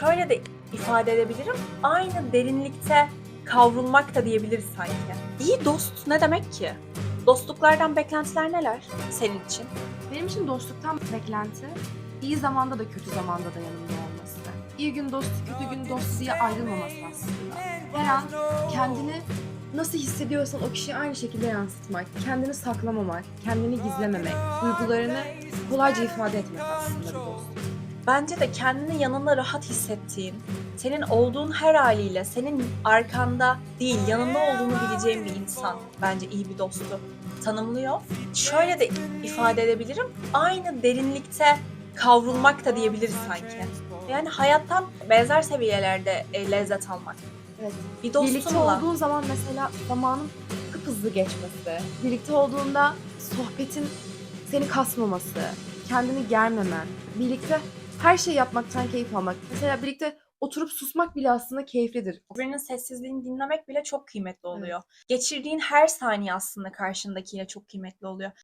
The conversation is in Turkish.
şöyle de ifade edebilirim. Aynı derinlikte kavrulmak da diyebiliriz sanki. İyi dost ne demek ki? Dostluklardan beklentiler neler senin için? Benim için dostluktan beklenti iyi zamanda da kötü zamanda da yanımda olması. İyi gün dost, kötü gün dost diye ayrılmaması aslında. Her an kendini nasıl hissediyorsan o kişiye aynı şekilde yansıtmak, kendini saklamamak, kendini gizlememek, duygularını kolayca ifade etmek aslında bir dost. Bence de kendini yanında rahat hissettiğin, senin olduğun her haliyle senin arkanda değil yanında olduğunu bileceğin bir insan bence iyi bir dostu tanımlıyor. Şöyle de ifade edebilirim. Aynı derinlikte kavrulmak da diyebiliriz sanki. Yani hayattan benzer seviyelerde e, lezzet almak. Evet. Bir Birlikte dostunla. olduğun zaman mesela zamanın hızlı geçmesi, birlikte olduğunda sohbetin seni kasmaması, kendini germemen, birlikte her şeyi yapmaktan keyif almak. Mesela birlikte oturup susmak bile aslında keyiflidir. Birinin sessizliğini dinlemek bile çok kıymetli oluyor. Geçirdiğin her saniye aslında karşındakiyle çok kıymetli oluyor.